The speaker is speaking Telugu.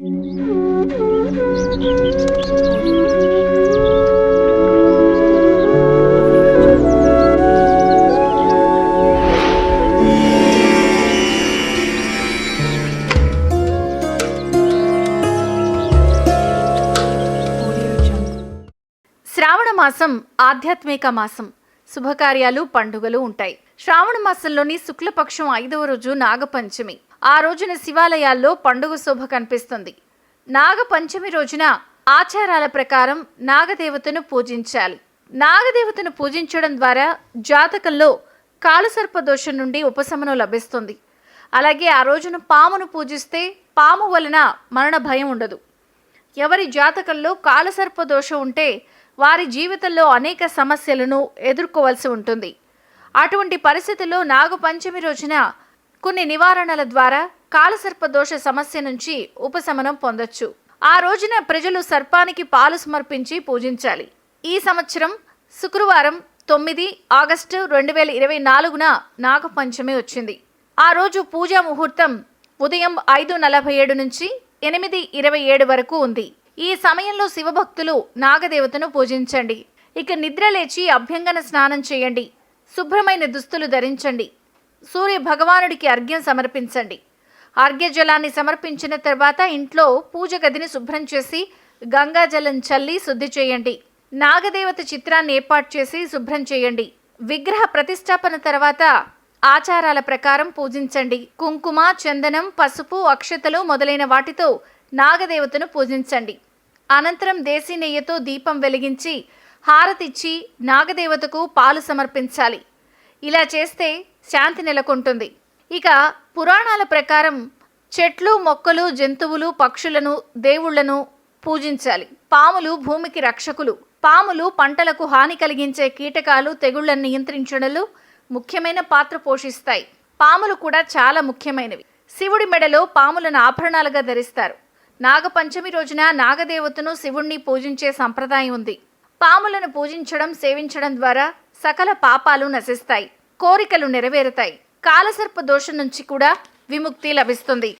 శ్రావణ మాసం ఆధ్యాత్మిక మాసం. శుభకార్యాలు పండుగలు ఉంటాయి. శ్రావణ మాసంలోని శుక్లపక్షం ఐదవ రోజు నాగపంచమి. ఆ రోజున శివాలయాల్లో పండుగ శోభ కనిపిస్తుంది. నాగపంచమి రోజున ఆచారాల ప్రకారం నాగదేవతను పూజించాలి. నాగదేవతను పూజించడం ద్వారా జాతకంలో కాలసర్ప దోషం నుండి ఉపశమనం లభిస్తుంది. అలాగే ఆ రోజున పామును పూజిస్తే పాము వలన మరణ భయం ఉండదు. ఎవరి జాతకంలో కాలసర్ప దోషం ఉంటే వారి జీవితంలో అనేక సమస్యలను ఎదుర్కోవాల్సి ఉంటుంది. అటువంటి పరిస్థితుల్లో నాగపంచమి రోజున కొన్ని నివారణల ద్వారా కాలసర్ప దోష సమస్య నుంచి ఉపశమనం పొందొచ్చు. ఆ రోజున ప్రజలు సర్పానికి పాలు సమర్పించి పూజించాలి. ఈ సంవత్సరం శుక్రవారం తొమ్మిది ఆగస్టు రెండు వేల ఇరవై నాలుగున నాగపంచమి వచ్చింది. ఆ రోజు పూజా ముహూర్తం ఉదయం ఐదు నలభై ఏడు నుంచి ఎనిమిది ఇరవై ఏడు వరకు ఉంది. ఈ సమయంలో శివభక్తులు నాగదేవతను పూజించండి. ఇక నిద్ర లేచి అభ్యంగన స్నానం చేయండి. శుభ్రమైన దుస్తులు ధరించండి. సూర్య భగవానుడికి అర్ఘ్యం సమర్పించండి. అర్ఘ్యజలాన్ని సమర్పించిన తర్వాత ఇంట్లో పూజ గదిని శుభ్రం చేసి గంగా జలం చల్లి శుద్ధి చేయండి. నాగదేవత చిత్రాన్ని ఏర్పాటు చేసి శుభ్రం చేయండి. విగ్రహ ప్రతిష్టాపన తర్వాత ఆచారాల ప్రకారం పూజించండి. కుంకుమ చందనం పసుపు అక్షతలు మొదలైన వాటితో నాగదేవతను పూజించండి. అనంతరం దేశీ నెయ్యితో దీపం వెలిగించి హారతిచ్చి నాగదేవతకు పాలు సమర్పించాలి. ఇలా చేస్తే శాంతి నెలకొంటుంది. ఇక పురాణాల ప్రకారం చెట్లు మొక్కలు జంతువులు పక్షులను దేవుళ్ళను పూజించాలి. పాములు భూమికి రక్షకులు. పాములు పంటలకు హాని కలిగించే కీటకాలు తెగుళ్ళను నియంత్రించడంలో ముఖ్యమైన పాత్ర పోషిస్తాయి. పాములు కూడా చాలా ముఖ్యమైనవి. శివుడి మెడలో పాములను ఆభరణాలుగా ధరిస్తారు. నాగపంచమి రోజున నాగదేవతను శివుణ్ణి పూజించే సంప్రదాయం ఉంది. పాములను పూజించడం సేవించడం ద్వారా సకల పాపాలు నశిస్తాయి కోరికలు నెరవేరుతాయి. కాలసర్ప దోషం నుంచి కూడా విముక్తి లభిస్తుంది.